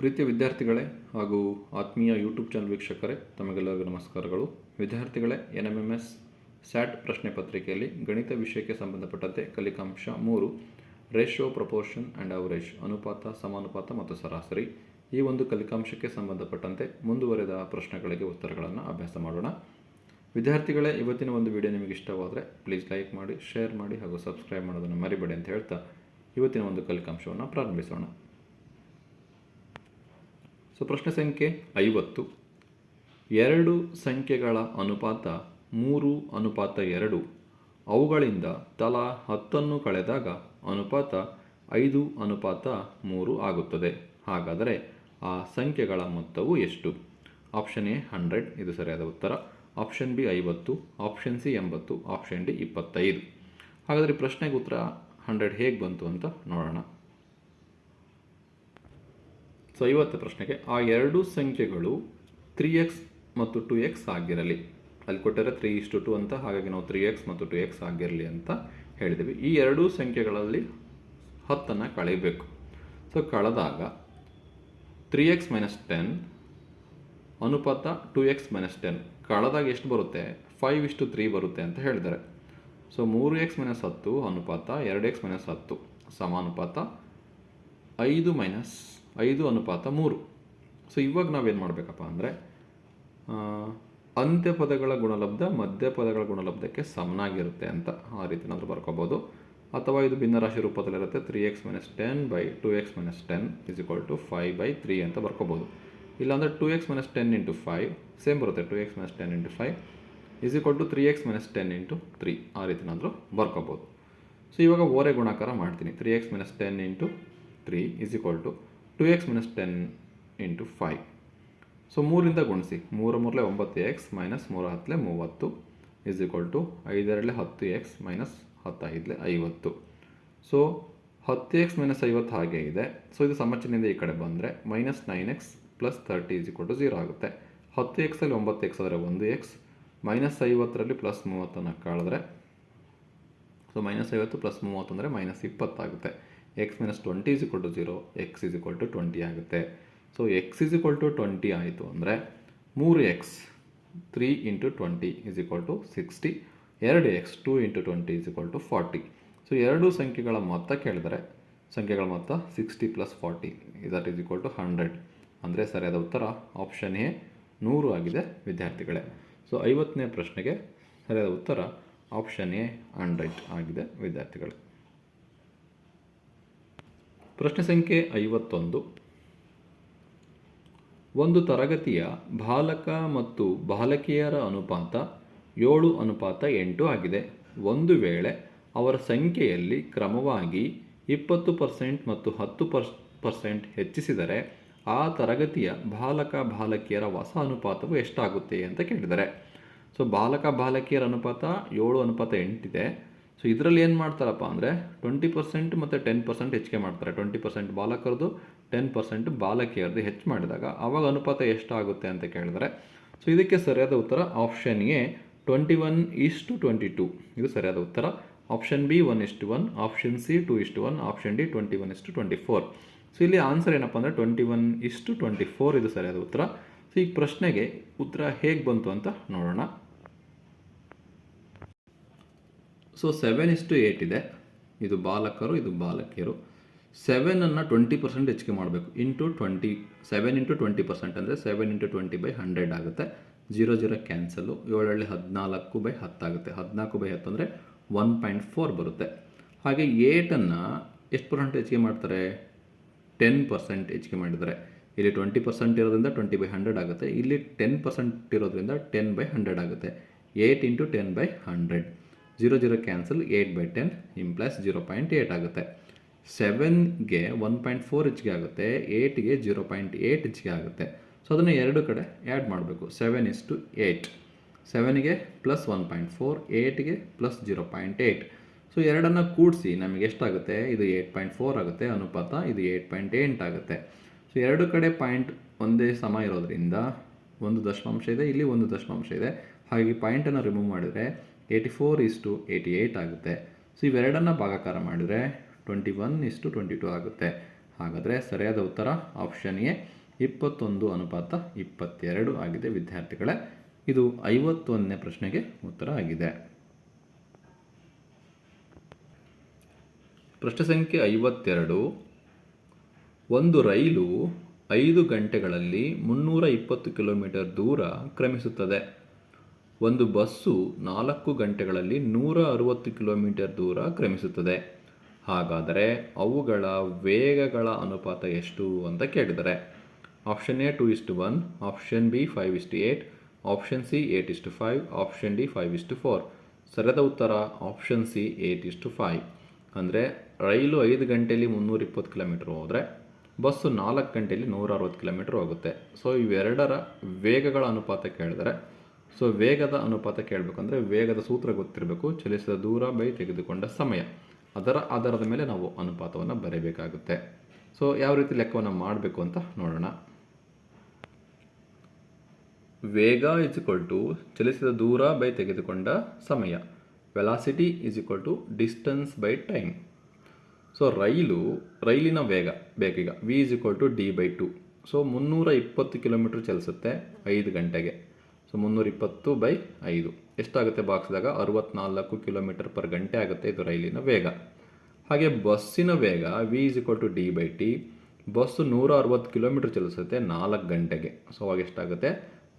ಪ್ರೀತಿಯ ವಿದ್ಯಾರ್ಥಿಗಳೇ ಹಾಗೂ ಆತ್ಮೀಯ ಯೂಟ್ಯೂಬ್ ಚಾನಲ್ ವೀಕ್ಷಕರೇ, ತಮಗೆಲ್ಲರಿಗೂ ನಮಸ್ಕಾರಗಳು. ವಿದ್ಯಾರ್ಥಿಗಳೇ N M M S SAT ಪ್ರಶ್ನೆ ಪತ್ರಿಕೆಯಲ್ಲಿ ಗಣಿತ ವಿಷಯಕ್ಕೆ ಸಂಬಂಧಪಟ್ಟಂತೆ ಕಲಿಕಾಂಶ ಮೂರು ರೇಷೋ ಪ್ರಪೋರ್ಷನ್ ಆ್ಯಂಡ್ ಅವರೇಜ್ ಅನುಪಾತ, ಸಮಾನುಪಾತ ಮತ್ತು ಸರಾಸರಿ. ಈ ಒಂದು ಕಲಿಕಾಂಶಕ್ಕೆ ಸಂಬಂಧಪಟ್ಟಂತೆ ಮುಂದುವರೆದ ಪ್ರಶ್ನೆಗಳಿಗೆ ಉತ್ತರಗಳನ್ನು ಅಭ್ಯಾಸ ಮಾಡೋಣ. ವಿದ್ಯಾರ್ಥಿಗಳೇ, ಇವತ್ತಿನ ಒಂದು ವಿಡಿಯೋ ನಿಮಗೆ ಇಷ್ಟವಾದರೆ ಪ್ಲೀಸ್ ಲೈಕ್ ಮಾಡಿ ಶೇರ್ ಮಾಡಿ ಹಾಗೂ ಸಬ್ಸ್ಕ್ರೈಬ್ ಮಾಡೋದನ್ನು ಮರಿಬೇಡಿ ಅಂತ ಹೇಳ್ತಾ ಇವತ್ತಿನ ಒಂದು ಕಲಿಕಾಂಶವನ್ನು ಪ್ರಾರಂಭಿಸೋಣ. ಸೊ ಪ್ರಶ್ನೆ ಸಂಖ್ಯೆ ಐವತ್ತು. ಎರಡು ಸಂಖ್ಯೆಗಳ ಅನುಪಾತ ಮೂರು, ಅನುಪಾತ ಎರಡು. ಅವುಗಳಿಂದ ತಲಾ ಹತ್ತನ್ನು ಕಳೆದಾಗ ಅನುಪಾತ ಐದು, ಅನುಪಾತ ಮೂರು ಆಗುತ್ತದೆ. ಹಾಗಾದರೆ ಆ ಸಂಖ್ಯೆಗಳ ಮೊತ್ತವು ಎಷ್ಟು? ಆಪ್ಷನ್ ಎ ಹಂಡ್ರೆಡ್, ಇದು ಸರಿಯಾದ ಉತ್ತರ. ಆಪ್ಷನ್ ಬಿ ಐವತ್ತು, ಆಪ್ಷನ್ ಸಿ ಎಂಬತ್ತು, ಆಪ್ಷನ್ ಡಿ ಇಪ್ಪತ್ತೈದು. ಹಾಗಾದರೆ ಪ್ರಶ್ನೆಗೆ ಉತ್ತರ ಹಂಡ್ರೆಡ್ ಹೇಗೆ ಬಂತು ಅಂತ ನೋಡೋಣ. ಸೊ ಐವತ್ತು ಪ್ರಶ್ನೆಗೆ ಆ ಎರಡು ಸಂಖ್ಯೆಗಳು ತ್ರೀ ಎಕ್ಸ್ ಮತ್ತು ಟು ಎಕ್ಸ್ ಆಗಿರಲಿ. ಅಲ್ಲಿ ಕೊಟ್ಟರೆ ತ್ರೀ ಇಷ್ಟು ಟು ಅಂತ, ಹಾಗಾಗಿ ನಾವು ತ್ರೀ ಎಕ್ಸ್ ಮತ್ತು ಟು ಎಕ್ಸ್ ಆಗಿರಲಿ ಅಂತ ಹೇಳಿದ್ದೀವಿ ಈ ಎರಡೂ ಸಂಖ್ಯೆಗಳಲ್ಲಿ ಹತ್ತನ್ನು ಕಳೆಯಬೇಕು ಸೊ ಕಳೆದಾಗ ತ್ರೀ ಎಕ್ಸ್ ಮೈನಸ್ ಟೆನ್ ಅನುಪಾತ ಟು ಎಕ್ಸ್ ಮೈನಸ್ ಟೆನ್ ಕಳೆದಾಗ ಎಷ್ಟು ಬರುತ್ತೆ? ಫೈವ್ ಇಷ್ಟು ತ್ರೀ ಬರುತ್ತೆ ಅಂತ ಹೇಳಿದ್ದಾರೆ. ಸೊ ಮೂರು ಎಕ್ಸ್ ಮೈನಸ್ ಹತ್ತು, ಅನುಪಾತ ಎರಡು ಎಕ್ಸ್ ಮೈನಸ್ ಹತ್ತು, ಸಮಾನುಪಾತ ಐದು ಮೈನಸ್ ಐದು ಅನುಪಾತ ಮೂರು. ಸೊ ಇವಾಗ ನಾವೇನು ಮಾಡಬೇಕಪ್ಪ ಅಂದರೆ ಅಂತ್ಯಪದಗಳ ಗುಣಲಬ್ಧ ಮಧ್ಯಪದಗಳ ಗುಣಲಬ್ಧಕ್ಕೆ ಸಮನಾಗಿರುತ್ತೆ ಅಂತ ಆ ರೀತಿ ನಾವು ಬರ್ಕೋಬೋದು. ಅಥವಾ ಇದು ಭಿನ್ನರಾಶಿ ರೂಪದಲ್ಲಿರುತ್ತೆ three x minus ten by two x minus ten is equal to five by three ಅಂತ ಬರ್ಕೋಬೋದು. ಇಲ್ಲಾಂದರೆ two x minus ten into five same ಬರುತ್ತೆ two x minus ten into five is equal to three x minus ten into three ಆ ರೀತಿನಾದರೂ ಬರ್ಕೋಬೋದು. So ಇವಾಗ ಓರೆ ಗುಣಾಕಾರ ಮಾಡ್ತೀನಿ three x minus ten into three is equal to two x minus ten into five so ಮೂರಿಂದ ಗುಣಿಸಿ, ಮೂರು ಮೂರಲೆ ಒಂಬತ್ತು ಎಕ್ಸ್ ಮೈನಸ್ ಮೂರು ಹತ್ತಲೆ ಮೂವತ್ತು ಇಸ್ ಈಕ್ವಲ್ ಟು ಐದರಲ್ಲೇ ಹತ್ತು ಎಕ್ಸ್ ಮೈನಸ್ ಹತ್ತೈದಲೆ ಐವತ್ತು. ಸೊ ಹತ್ತು ಎಕ್ಸ್ ಮೈನಸ್ ಐವತ್ತು ಹಾಗೆ ಇದೆ. ಸೊ ಇದು ಸಮಚಿನಿಂದ ಈ ಕಡೆ ಬಂದರೆ minus nine X plus thirty is equal to zero ಆಗುತ್ತೆ. ಹತ್ತು ಎಕ್ಸಲ್ಲಿ ಒಂಬತ್ತು ಎಕ್ಸ್ ಆದರೆ ಒಂದು ಎಕ್ಸ್ ಮೈನಸ್ ಐವತ್ತರಲ್ಲಿ ಪ್ಲಸ್ ಮೂವತ್ತನ್ನು ಕಾಳಿದ್ರೆ ಸೊ ಮೈನಸ್ ಐವತ್ತು ಪ್ಲಸ್ ಮೂವತ್ತು ಅಂದರೆ minus ಇಪ್ಪತ್ತಾಗುತ್ತೆ X minus twenty is equal to zero X is equal to twenty ಆಗುತ್ತೆ. So X is equal to twenty ಆಯಿತು ಅಂದರೆ ಮೂರು X three into twenty is equal to sixty ಎರಡು X two into twenty is equal to forty so ಎರಡು ಸಂಖ್ಯೆಗಳ ಮೊತ್ತ ಕೇಳಿದರೆ, ಸಂಖ್ಯೆಗಳ ಮೊತ್ತ sixty plus forty that is equal to hundred ಅಂದರೆ ಸರಿಯಾದ ಉತ್ತರ ಆಪ್ಷನ್ ಎ ನೂರು ಆಗಿದೆ ವಿದ್ಯಾರ್ಥಿಗಳೇ. ಸೊ ಐವತ್ತನೇ ಪ್ರಶ್ನೆಗೆ ಸರಿಯಾದ ಉತ್ತರ ಆಪ್ಷನ್ ಎ ಹಂಡ್ರೆಡ್ ಆಗಿದೆ ವಿದ್ಯಾರ್ಥಿಗಳೇ. ಪ್ರಶ್ನೆ ಸಂಖ್ಯೆ ಐವತ್ತೊಂದು. ಒಂದು ತರಗತಿಯ ಬಾಲಕ ಮತ್ತು ಬಾಲಕಿಯರ ಅನುಪಾತ ಏಳು ಅನುಪಾತ ಎಂಟು ಆಗಿದೆ. ಒಂದು ವೇಳೆ ಅವರ ಸಂಖ್ಯೆಯಲ್ಲಿ ಕ್ರಮವಾಗಿ ಇಪ್ಪತ್ತು ಪರ್ಸೆಂಟ್ ಮತ್ತು ಹತ್ತು ಪರ್ಸ್ ಪರ್ಸೆಂಟ್ ಹೆಚ್ಚಿಸಿದರೆ ಆ ತರಗತಿಯ ಬಾಲಕ ಬಾಲಕಿಯರ ಹೊಸ ಅನುಪಾತವು ಎಷ್ಟಾಗುತ್ತೆ ಅಂತ ಕೇಳಿದ್ದಾರೆ ಸೊ, ಬಾಲಕ ಬಾಲಕಿಯರ ಅನುಪಾತ ಏಳು ಅನುಪಾತ ಎಂಟಿದೆ. ಸೊ ಇದರಲ್ಲಿ ಏನು ಮಾಡ್ತಾರಪ್ಪ ಅಂದರೆ ಟ್ವೆಂಟಿ ಪರ್ಸೆಂಟ್ ಮತ್ತು ಟೆನ್ ಪರ್ಸೆಂಟ್ ಹೆಚ್ಚಿಗೆ ಮಾಡ್ತಾರೆ. ಟ್ವೆಂಟಿ ಪರ್ಸೆಂಟ್ ಬಾಲಕರದು ಟೆನ್ ಪರ್ಸೆಂಟ್ ಬಾಲಕಿಯರದು ಹೆಚ್ಚು ಮಾಡಿದಾಗ ಆವಾಗ ಅನುಪಾತ ಎಷ್ಟಾಗುತ್ತೆ ಅಂತ ಕೇಳಿದರೆ ಸೊ ಇದಕ್ಕೆ ಸರಿಯಾದ ಉತ್ತರ option A twenty one is to twenty two ಇದು ಸರಿಯಾದ ಉತ್ತರ. Option B one is to one option C two is to one option D twenty one is to twenty four so ಇಲ್ಲಿ ಆನ್ಸರ್ ಏನಪ್ಪ ಅಂದರೆ twenty one is to twenty four ಇದು ಸರಿಯಾದ ಉತ್ತರ. So ಈ ಪ್ರಶ್ನೆಗೆ ಉತ್ತರ ಹೇಗೆ ಬಂತು ಅಂತ ನೋಡೋಣ. ಸೊ ಸೆವೆನ್ ಇಸ್ಟು ಏಯ್ಟ್ ಇದೆ. ಇದು ಬಾಲಕರು, ಇದು ಬಾಲಕಿಯರು. ಸೆವೆನನ್ನು ಟ್ವೆಂಟಿ ಪರ್ಸೆಂಟ್ ಹೆಚ್ಚಿಗೆ ಮಾಡಬೇಕು. Into twenty seven into twenty percent ಅಂದರೆ seven into twenty by hundred ಆಗುತ್ತೆ. ಜೀರೋ ಜೀರೋ ಕ್ಯಾನ್ಸಲು ಏಳಳ್ಳಿ ಹದಿನಾಲ್ಕು ಬೈ ಹತ್ತಾಗುತ್ತೆ ಹದಿನಾಲ್ಕು ಬೈ ಹತ್ತು ಅಂದರೆ ಒನ್ ಪಾಯಿಂಟ್ ಫೋರ್ ಬರುತ್ತೆ. ಹಾಗೆ ಏಟನ್ನು ಎಷ್ಟು ಪರ್ಸೆಂಟ್ ಹೆಚ್ಚಿಗೆ ಮಾಡ್ತಾರೆ? ಟೆನ್ ಪರ್ಸೆಂಟ್ ಹೆಚ್ಚಿಗೆ ಮಾಡಿದರೆ ಇಲ್ಲಿ ಟ್ವೆಂಟಿ ಪರ್ಸೆಂಟ್ ಇರೋದ್ರಿಂದ ಟ್ವೆಂಟಿ ಬೈ ಹಂಡ್ರೆಡ್ ಆಗುತ್ತೆ. ಇಲ್ಲಿ ಟೆನ್ ಪರ್ಸೆಂಟ್ ಇರೋದ್ರಿಂದ ಟೆನ್ ಬೈ ಹಂಡ್ರೆಡ್ ಆಗುತ್ತೆ. Eight into ten by hundred zero zero cancel eight by ten impulse zero point eight ಆಗುತ್ತೆ. ಸೆವೆನ್ಗೆ ಒನ್ ಪಾಯಿಂಟ್ ಫೋರ್ ಹೆಚ್ಚಿಗೆ ಆಗುತ್ತೆ ಏಯ್ಟ್ಗೆ ಜೀರೋ ಪಾಯಿಂಟ್ ಏಯ್ಟ್ ಹೆಚ್ಚಿಗೆ ಆಗುತ್ತೆ. ಸೊ ಅದನ್ನು ಎರಡು ಕಡೆ ಆ್ಯಡ್ ಮಾಡಬೇಕು. ಸೆವೆನ್ ಇಸ್ ಟು ಏಯ್ಟ್ ಸೆವೆನ್ಗೆ plus one point four ಏಯ್ಟ್ಗೆ plus zero point eight so ಎರಡನ್ನು ಕೂಡಿಸಿ ನಮಗೆ ಎಷ್ಟಾಗುತ್ತೆ? ಇದು ಏಯ್ಟ್ ಪಾಯಿಂಟ್ ಫೋರ್ ಆಗುತ್ತೆ, ಅನುಪಾತ ಇದು ಏಯ್ಟ್ ಪಾಯಿಂಟ್ ಏಟ್ ಆಗುತ್ತೆ. ಸೊ ಎರಡು ಕಡೆ ಪಾಯಿಂಟ್ ಒಂದೇ ಸಮ ಇರೋದ್ರಿಂದ ಒಂದು ದಶಮಾಂಶ ಇದೆ, ಇಲ್ಲಿ ಒಂದು ದಶಮಾಂಶ ಇದೆ. ಹಾಗಾಗಿ ಪಾಯಿಂಟನ್ನು ರಿಮೂವ್ ಮಾಡಿದರೆ eighty four is to eighty eight ಆಗುತ್ತೆ. ಸೊ ಇವೆರಡನ್ನು ಭಾಗಾಕಾರ ಮಾಡಿದರೆ twenty one is to twenty two ಆಗುತ್ತೆ. ಹಾಗಾದರೆ ಸರಿಯಾದ ಉತ್ತರ ಆಪ್ಷನ್ ಎ, ಇಪ್ಪತ್ತೊಂದು ಅನುಪಾತ ಇಪ್ಪತ್ತೆರಡು ಆಗಿದೆ ವಿದ್ಯಾರ್ಥಿಗಳೇ. ಇದು ಐವತ್ತೊಂದನೇ ಪ್ರಶ್ನೆಗೆ ಉತ್ತರ ಆಗಿದೆ. ಪ್ರಶ್ನೆ ಸಂಖ್ಯೆ ಐವತ್ತೆರಡು. ಒಂದು ರೈಲು ಐದು ಗಂಟೆಗಳಲ್ಲಿ ಮುನ್ನೂರ ಇಪ್ಪತ್ತು ಕಿಲೋಮೀಟರ್ ದೂರ ಕ್ರಮಿಸುತ್ತದೆ. ಒಂದು ಬಸ್ಸು ನಾಲ್ಕು ಗಂಟೆಗಳಲ್ಲಿ ನೂರ ಅರುವತ್ತು ಕಿಲೋಮೀಟರ್ ದೂರ ಕ್ರಮಿಸುತ್ತದೆ. ಹಾಗಾದರೆ ಅವುಗಳ ವೇಗಗಳ ಅನುಪಾತ ಎಷ್ಟು ಅಂತ ಕೇಳಿದರೆ option A two is to one option B five is to eight option C eight is to five option D five is to four ಸರಿಯಾದ ಉತ್ತರ option C eight is to five ಅಂದರೆ ರೈಲು ಐದು ಗಂಟೆಯಲ್ಲಿ ಮುನ್ನೂರ ಇಪ್ಪತ್ತು ಕಿಲೋಮೀಟ್ರ್ ಹೋದರೆ bus ನಾಲ್ಕು ಗಂಟೆಯಲ್ಲಿ ನೂರ ಅರವತ್ತು ಕಿಲೋಮೀಟ್ರ್ ಹೋಗುತ್ತೆ. ಸೊ ಇವೆರಡರ ವೇಗಗಳ ಅನುಪಾತ ಕೇಳಿದರೆ ಸೊ ವೇಗದ ಅನುಪಾತ ಕೇಳಬೇಕಂದ್ರೆ ವೇಗದ ಸೂತ್ರ ಗೊತ್ತಿರಬೇಕು. ಚಲಿಸಿದ ದೂರ ಬೈ ತೆಗೆದುಕೊಂಡ ಸಮಯ. ಅದರ ಆಧಾರದ ಮೇಲೆ ನಾವು ಅನುಪಾತವನ್ನು ಬರೆಯಬೇಕಾಗುತ್ತೆ ಸೊ ಯಾವ ರೀತಿ ಲೆಕ್ಕವನ್ನು ಮಾಡಬೇಕು ಅಂತ ನೋಡೋಣ. ವೇಗ ಇಸ್ ಇಕ್ವಲ್ ಟು ಚಲಿಸಿದ ದೂರ ಬೈ ತೆಗೆದುಕೊಂಡ ಸಮಯ. Velocity is equal to distance by time so ರೈಲು, ರೈಲಿನ ವೇಗ ಬೇಕೀಗ V is equal to D by T so ಮುನ್ನೂರ ಇಪ್ಪತ್ತು ಕಿಲೋಮೀಟ್ರ್ ಚಲಿಸುತ್ತೆ ಐದು ಗಂಟೆಗೆ. ಸೊ ಮುನ್ನೂರ ಇಪ್ಪತ್ತು ಬೈ ಐದು. ಎಷ್ಟಾಗುತ್ತೆ ಬಾಕ್ಸ್ದಾಗ? ಅರವತ್ನಾಲ್ಕು ಕಿಲೋಮೀಟರ್ ಪರ್ ಗಂಟೆ ಆಗುತ್ತೆ ಇದು ರೈಲಿನ ವೇಗ. ಹಾಗೆ ಬಸ್ಸಿನ ವೇಗ V is equal to D by T bus ನೂರ ಅರವತ್ತು ಕಿಲೋಮೀಟರ್ ಚಲಿಸುತ್ತೆ ನಾಲ್ಕು ಗಂಟೆಗೆ. ಸೊ ಅವಾಗ ಎಷ್ಟಾಗುತ್ತೆ?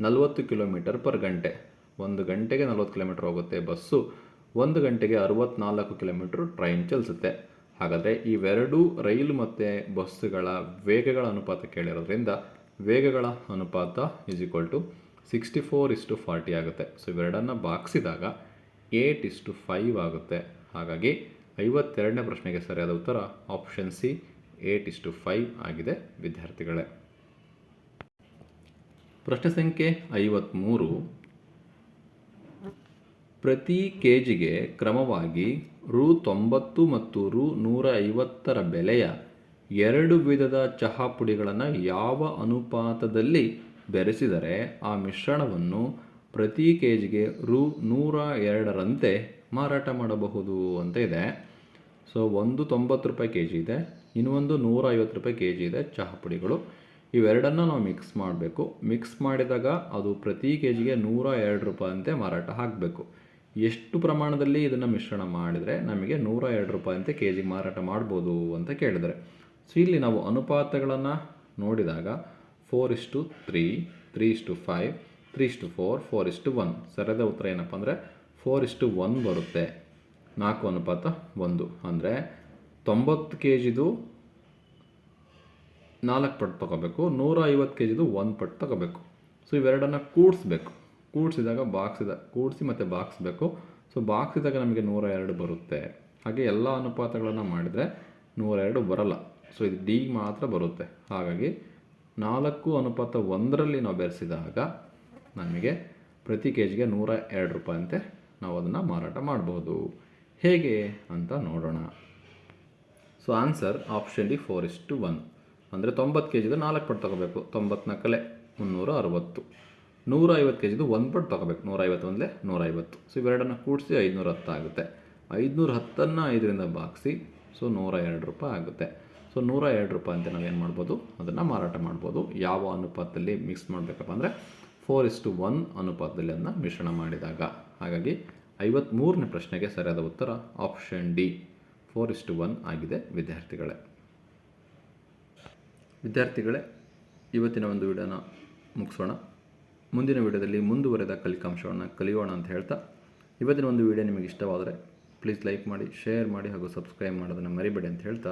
ನಲವತ್ತು ಕಿಲೋಮೀಟರ್ ಪರ್ ಗಂಟೆ. ಒಂದು ಗಂಟೆಗೆ ನಲ್ವತ್ತು ಕಿಲೋಮೀಟರ್ ಹೋಗುತ್ತೆ ಬಸ್ಸು. ಒಂದು ಗಂಟೆಗೆ ಅರವತ್ನಾಲ್ಕು ಕಿಲೋಮೀಟರ್ ಟ್ರೈನ್ ಚಲಿಸುತ್ತೆ. ಹಾಗಾದರೆ ಇವೆರಡೂ ರೈಲು ಮತ್ತು ಬಸ್ಸುಗಳ ವೇಗಗಳ ಅನುಪಾತ ಕೇಳಿರೋದ್ರಿಂದ ವೇಗಗಳ ಅನುಪಾತ is equal to sixty four is to forty ಆಗುತ್ತೆ. ಸೊ ಇವೆರಡನ್ನು ಬಾಕ್ಸಿದಾಗ ಏಟ್ ಇಸ್ಟು ಫೈವ್ ಆಗುತ್ತೆ. ಹಾಗಾಗಿ ಐವತ್ತೆರಡನೇ ಪ್ರಶ್ನೆಗೆ ಸರಿಯಾದ ಉತ್ತರ option C eight is to five ಆಗಿದೆ ವಿದ್ಯಾರ್ಥಿಗಳೇ. ಪ್ರಶ್ನೆ ಸಂಖ್ಯೆ ಐವತ್ತ್ಮೂರು ಪ್ರತಿ ಕೆ ಜಿಗೆ ಕ್ರಮವಾಗಿ ರು ತೊಂಬತ್ತು ಮತ್ತು ರು ನೂರ ಐವತ್ತರ ಬೆಲೆಯ ಎರಡು ವಿಧದ ಚಹಾ ಪುಡಿಗಳನ್ನು ಯಾವ ಅನುಪಾತದಲ್ಲಿ ಬೆರೆಸಿದರೆ ಆ ಮಿಶ್ರಣವನ್ನು ಪ್ರತಿ ಕೆ ಜಿಗೆ ರು ನೂರ ಎರಡರಂತೆ ಮಾರಾಟ ಮಾಡಬಹುದು ಅಂತ ಇದೆ. ಸೊ ಒಂದು ತೊಂಬತ್ತು ರೂಪಾಯಿ ಕೆ ಜಿ ಇದೆ, ಇನ್ನೊಂದು ನೂರ ಐವತ್ತು ರೂಪಾಯಿ ಕೆ ಜಿ ಇದೆ ಚಹಾ ಪುಡಿಗಳು. ಇವೆರಡನ್ನು ನಾವು ಮಿಕ್ಸ್ ಮಾಡಬೇಕು. ಮಿಕ್ಸ್ ಮಾಡಿದಾಗ ಅದು ಪ್ರತಿ ಕೆ ಜಿಗೆ ನೂರ ಎರಡು ರೂಪಾಯಿಯಂತೆ ಮಾರಾಟ ಹಾಕಬೇಕು ಎಷ್ಟು ಪ್ರಮಾಣದಲ್ಲಿ ಇದನ್ನು ಮಿಶ್ರಣ ಮಾಡಿದರೆ ನಮಗೆ ನೂರ ಎರಡು ರೂಪಾಯಿಯಂತೆ ಕೆ ಜಿಗೆ ಮಾರಾಟ ಮಾಡ್ಬೋದು ಅಂತ ಕೇಳಿದರೆ. ಸೊ ಇಲ್ಲಿ ನಾವು ಅನುಪಾತಗಳನ್ನು ನೋಡಿದಾಗ four is to three three is to five three is to four four is to one ಸರಿಯಾದ ಉತ್ತರ ಏನಪ್ಪ ಅಂದರೆ ಫೋರ್ ಇಷ್ಟು ಒನ್ ಬರುತ್ತೆ. ನಾಲ್ಕು ಅನುಪಾತ ಒಂದು. ಅಂದರೆ ತೊಂಬತ್ತು ಕೆ ಜಿದು ನಾಲ್ಕು ಪಟ್ಟು ತೊಗೋಬೇಕು. ನೂರ ಐವತ್ತು ಕೆ ಜಿದು ಒಂದು ಪಟ್ಟು ತೊಗೋಬೇಕು. ಸೊ ಇವೆರಡನ್ನು ಕೂಡಿಸ್ಬೇಕು. ಕೂಡಿಸಿದಾಗ ಬಾಕ್ಸಿದ ಕೂಡಿಸಿ ಮತ್ತು ಬಾಕ್ಸ್ಬೇಕು ಸೊ ಬಾಕ್ಸಿದಾಗ ನಮಗೆ ನೂರ ಎರಡು ಬರುತ್ತೆ. ಹಾಗೆ ಎಲ್ಲ ಅನುಪಾತಗಳನ್ನು ಮಾಡಿದರೆ ನೂರ ಎರಡು ಬರಲ್ಲ. ಸೊ ಇದು ಡಿ ಮಾತ್ರ ಬರುತ್ತೆ. ಹಾಗಾಗಿ ನಾಲ್ಕು ಅನುಪಾತ ಒಂದರಲ್ಲಿ ನಾವು ಬೆರೆಸಿದಾಗ ನಮಗೆ ಪ್ರತಿ ಕೆ ಜಿಗೆ ನೂರ ಎರಡು ರೂಪಾಯಿ ಅಂತೆ ನಾವು ಅದನ್ನು ಮಾರಾಟ ಮಾಡ್ಬೋದು. ಹೇಗೆ ಅಂತ ನೋಡೋಣ. So answer option D four is to one ಅಂದರೆ ತೊಂಬತ್ತು ಕೆ ಜಿದು ನಾಲ್ಕು ಪಟ್ಟು ತೊಗೋಬೇಕು. ತೊಂಬತ್ನಾಲ್ಕಲೆ ಮುನ್ನೂರ ಅರವತ್ತು. ನೂರ ಐವತ್ತು ಕೆ ಜಿದು ಒಂದು ಪಟ್ಟು ತೊಗೋಬೇಕು. ನೂರ ಐವತ್ತು ಒಂದಲೇ ನೂರ ಐವತ್ತು ಸೊ ಇವೆರಡನ್ನು ಕೂಡಿಸಿ ಐದುನೂರ ಹತ್ತು ಆಗುತ್ತೆ. ಐದುನೂರ ಹತ್ತನ್ನು ಐದರಿಂದ ಬಾಗಿಸಿ ಸೊ ನೂರ ಎರಡು ರೂಪಾಯಿ ಆಗುತ್ತೆ. ಸೊ ನೂರ ಎರಡು ರೂಪಾಯಿ ಅಂತ ನಾವೇನು ಮಾಡ್ಬೋದು? ಅದನ್ನು ಮಾರಾಟ ಮಾಡ್ಬೋದು. ಯಾವ ಅನುಪಾತದಲ್ಲಿ ಮಿಕ್ಸ್ ಮಾಡಬೇಕಪ್ಪ ಅಂದರೆ ಫೋರ್ ಇಸ್ ಟು ಒನ್ ಅನುಪಾತದಲ್ಲಿ ಅದನ್ನು ಮಿಶ್ರಣ ಮಾಡಿದಾಗ. ಹಾಗಾಗಿ ಐವತ್ತ್ಮೂರನೇ ಪ್ರಶ್ನೆಗೆ ಸರಿಯಾದ ಉತ್ತರ option D four is to one ಆಗಿದೆ ವಿದ್ಯಾರ್ಥಿಗಳೇ. ವಿದ್ಯಾರ್ಥಿಗಳೇ, ಇವತ್ತಿನ ಒಂದು ವಿಡಿಯೋನ ಮುಗಿಸೋಣ. ಮುಂದಿನ ವಿಡಿಯೋದಲ್ಲಿ ಮುಂದುವರೆದ ಕಲಿಕಾಂಶವನ್ನು ಕಲಿಯೋಣ ಅಂತ ಹೇಳ್ತಾ, ಇವತ್ತಿನ ಒಂದು ವಿಡಿಯೋ ನಿಮಗೆ ಇಷ್ಟವಾದರೆ ಪ್ಲೀಸ್ ಲೈಕ್ ಮಾಡಿ ಶೇರ್ ಮಾಡಿ ಹಾಗೂ ಸಬ್ಸ್ಕ್ರೈಬ್ ಮಾಡೋದನ್ನು ಮರಿಬೇಡಿ ಅಂತ ಹೇಳ್ತಾ